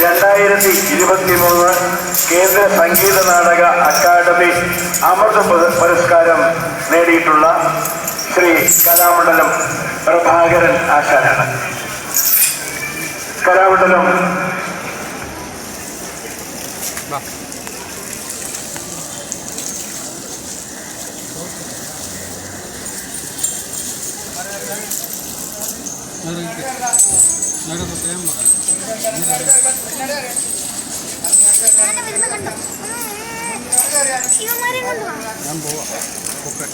രണ്ടായിരത്തി ഇരുപത്തി മൂന്ന് കേന്ദ്ര സംഗീത നാടക അക്കാദമി അമൃത പുരസ്കാരം നേടിയിട്ടുള്ള ശ്രീ കലാമണ്ഡലം പ്രഭാകരൻ ആശാനാണ്. കലാമണ്ഡലം. കണ്ടോ ശിവന്മാരെ കൊണ്ടുപോകാം ഞാൻ പോവാം ഓക്കെ